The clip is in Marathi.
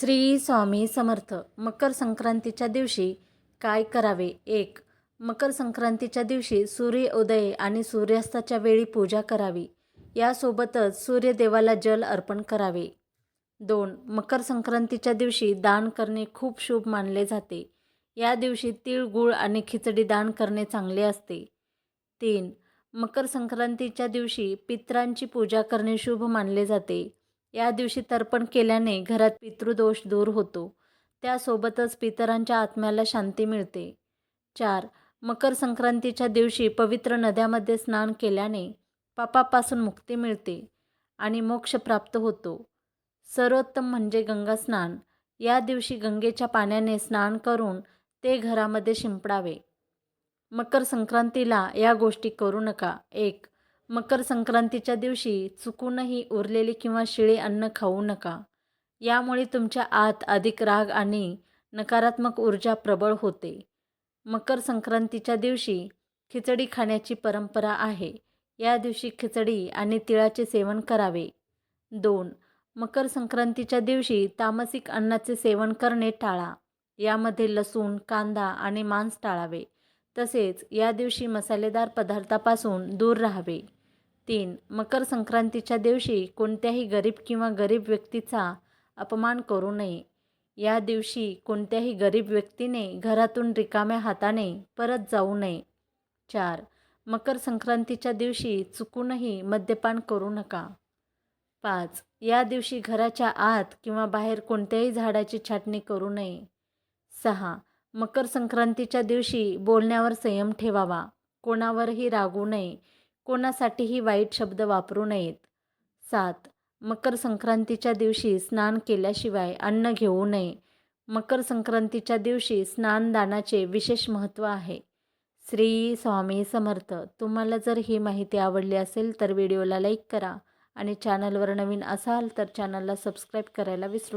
श्री स्वामी समर्थ मकर संक्रांतीच्या दिवशी काय करावे? एक मकर संक्रांतीच्या दिवशी सूर्य उदय आणि सूर्यास्ताच्या वेळी पूजा करावी. यासोबतच सूर्यदेवाला जल अर्पण करावे. दोन मकर संक्रांतीच्या दिवशी दान करणे खूप शुभ मानले जाते. या दिवशी तीळ गुळ आणि खिचडी दान करणे चांगले असते. तीन मकर संक्रांतीच्या दिवशी पित्रांची पूजा करणे शुभ मानले जाते. या दिवशी तर्पण केल्याने घरात पितृदोष दूर होतो. त्यासोबतच पितरांच्या आत्म्याला शांती मिळते. चार मकर संक्रांतीच्या दिवशी पवित्र नद्यामध्ये स्नान केल्याने पापापासून मुक्ती मिळते आणि मोक्ष प्राप्त होतो. सर्वोत्तम म्हणजे गंगा स्नान. या दिवशी गंगेच्या पाण्याने स्नान करून ते घरामध्ये शिंपडावे. मकर संक्रांतीला या गोष्टी करू नका. एक मकर संक्रांतीच्या दिवशी चुकूनही उरलेले किंवा शिळे अन्न खाऊ नका. यामुळे तुमच्या आत अधिक राग आणि नकारात्मक ऊर्जा प्रबळ होते. मकर संक्रांतीच्या दिवशी खिचडी खाण्याची परंपरा आहे. या दिवशी खिचडी आणि तिळाचे सेवन करावे. दोन मकर संक्रांतीच्या दिवशी तामसिक अन्नाचे सेवन करणे टाळा. यामध्ये लसूण कांदा आणि मांस टाळावे. तसेच या दिवशी मसालेदार पदार्थापासून दूर राहावे. तीन मकर संक्रांतीच्या दिवशी कोणत्याही गरीब किंवा गरीब व्यक्तीचा अपमान करू नये. या दिवशी कोणत्याही गरीब व्यक्तीने घरातून रिकाम्या हाताने परत जाऊ नये. चार मकर संक्रांतीच्या दिवशी चुकूनही मद्यपान करू नका. पाच या दिवशी घराच्या आत किंवा बाहेर कोणत्याही झाडाची छाटणी करू नये. सहा मकर संक्रांतीच्या दिवशी बोलण्यावर संयम ठेवावा. कोणावरही रागू नये. कोणासाठीही वाईट शब्द वापरू नयेत. सात मकर संक्रांतीच्या दिवशी स्नान केल्याशिवाय अन्न घेऊ नये. मकर संक्रांतीच्या दिवशी स्नानदानाचे विशेष महत्त्व आहे. श्री स्वामी समर्थ. तुम्हाला जर ही माहिती आवडली असेल तर व्हिडिओला लाईक करा आणि चॅनलवर नवीन असाल तर चॅनलला सबस्क्राईब करायला विसरू